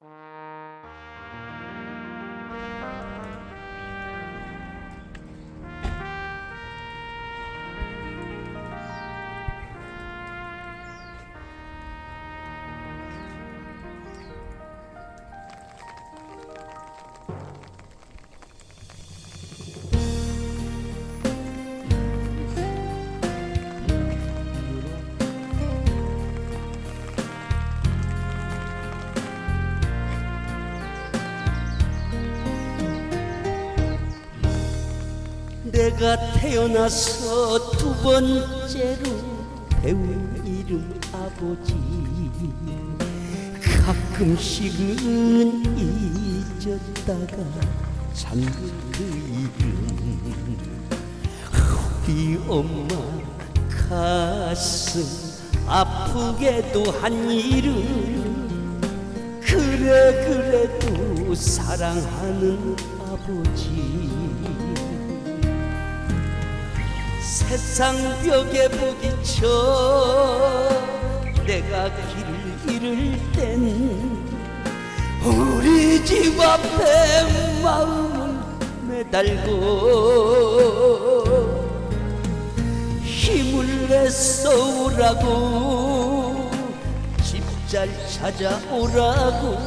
you 내가 태어나서 두 번째로 배운 이름 아버지. 가끔씩은 잊었다가 잠든 그 이름. 우리 엄마 가슴 아프게도 한 이름. 그래 그래도 사랑하는 아버지 세상 벽에 부딪혀 내가 길을 잃을 땐 우리 집 앞에 마음을 매달고 힘을 내서 오라고 집 잘 찾아오라고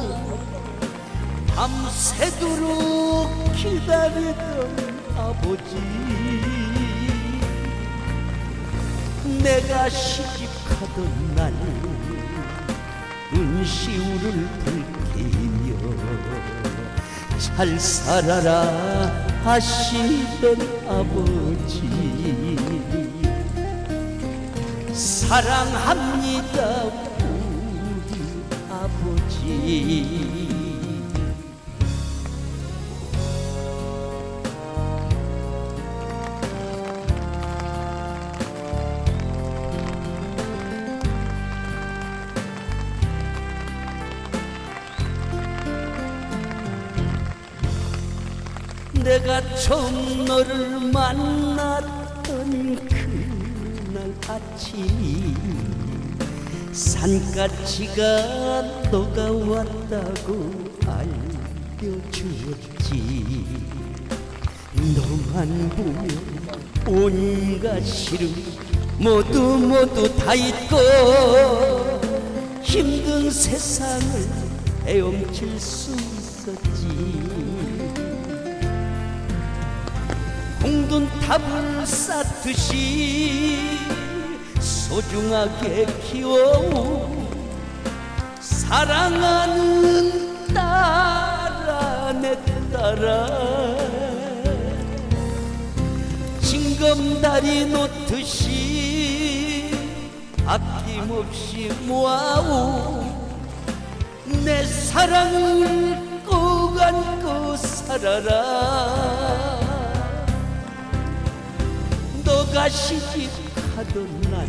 밤새도록 기다리던 아버지 내가 시집가던 날 눈시울을 붉히며 잘 살아라 하시던 아버지. 사랑합니다 우리 아버지 내가 처음 너를 만났던 그날 아침이 산까지가 너가 왔다고 알려주었지. 너만 보면 온갖 시름 모두 모두 다 잊고 힘든 세상을 헤엄칠 수 있었지 공돈탑을 쌓듯이 소중하게 키워온 사랑하는 딸아 내 딸아. 징검다리 놓듯이 아낌없이 모아온 내 사랑을 꼭 안고 살아라 너가 시집 가던 날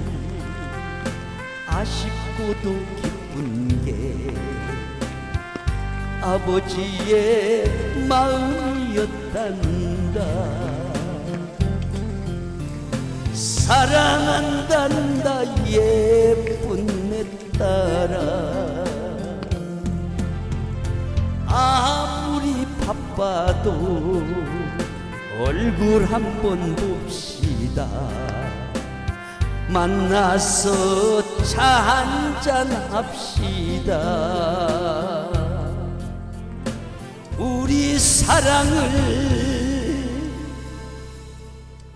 아쉽고도 기쁜 게 아버지의 마음이었단다. 사랑한단다 예쁜 내 딸아. 아무리 바빠도 얼굴 한 번 봅시다. 만나서 차 한잔 합시다. 우리 사랑을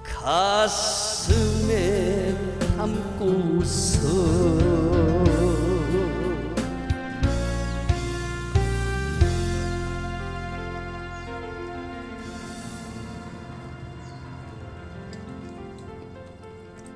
가슴에 담고서